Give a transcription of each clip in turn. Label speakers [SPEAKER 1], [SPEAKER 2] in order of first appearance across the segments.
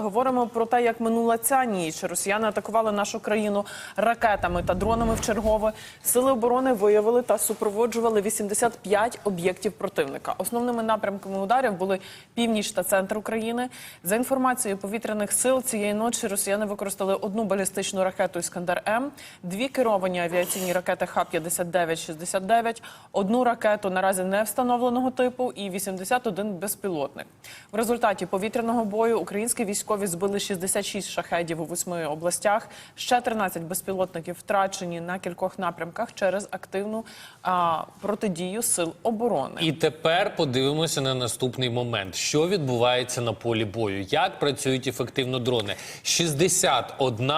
[SPEAKER 1] Говоримо про те, як минула ця ніч. Росіяни атакували нашу країну ракетами та дронами в чергове. Сили оборони виявили та супроводжували 85 об'єктів противника. Основними напрямками ударів були північ та центр України. За інформацією повітряних сил цієї ночі росіяни використали одну балістичну ракету Іскандер М, дві керовані авіаційні ракети Х-59-69, одну ракету наразі не встановленого типу і 81 безпілотник. В результаті повітряного бою українські військові збили 66 шахедів у восьми областях. Ще 13 безпілотників втрачені на кількох напрямках через активну а, протидію сил оборони.
[SPEAKER 2] І тепер подивимося на наступний момент. Що відбувається на полі бою? Як працюють ефективно дрони? 61...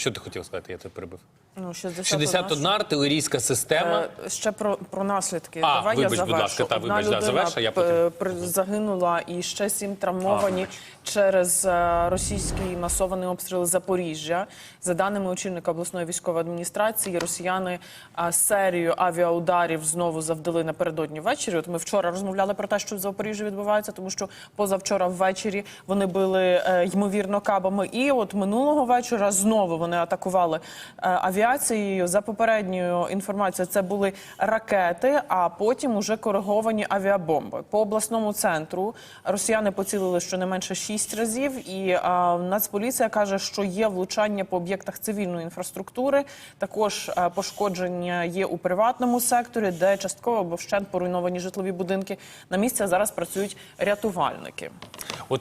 [SPEAKER 2] Що ти хотів сказати? Я тебе перебив.
[SPEAKER 1] Ну, 61,
[SPEAKER 2] 61 артилерійська система.
[SPEAKER 1] Е, Ще про, про наслідки.
[SPEAKER 2] А,
[SPEAKER 1] Давай
[SPEAKER 2] вибач,
[SPEAKER 1] я
[SPEAKER 2] будь
[SPEAKER 1] завершу.
[SPEAKER 2] ласка, та, вибач, да,
[SPEAKER 1] людина
[SPEAKER 2] заверш, я потім.
[SPEAKER 1] загинула і ще сім травмовані
[SPEAKER 2] А,
[SPEAKER 1] через е, російський масований обстріл Запоріжжя. За даними очільника обласної військової адміністрації, росіяни е, серію авіаударів знову завдали напередодні ввечері. От ми вчора розмовляли про те, що в Запоріжжі відбувається, тому що позавчора ввечері вони били е, ймовірно кабами. І от минулого вечора знову вони атакували е, авіацією. За попередньою інформацією, це були ракети, а потім уже кориговані авіабомби. По обласному центру росіяни поцілили щонайменше шість разів. І е, Нацполіція каже, що є влучання по об'єктах цивільної інфраструктури. Також е, пошкодження є у приватному секторі, де частково або вщент поруйновані житлові будинки. На місці зараз працюють рятувальники.
[SPEAKER 2] От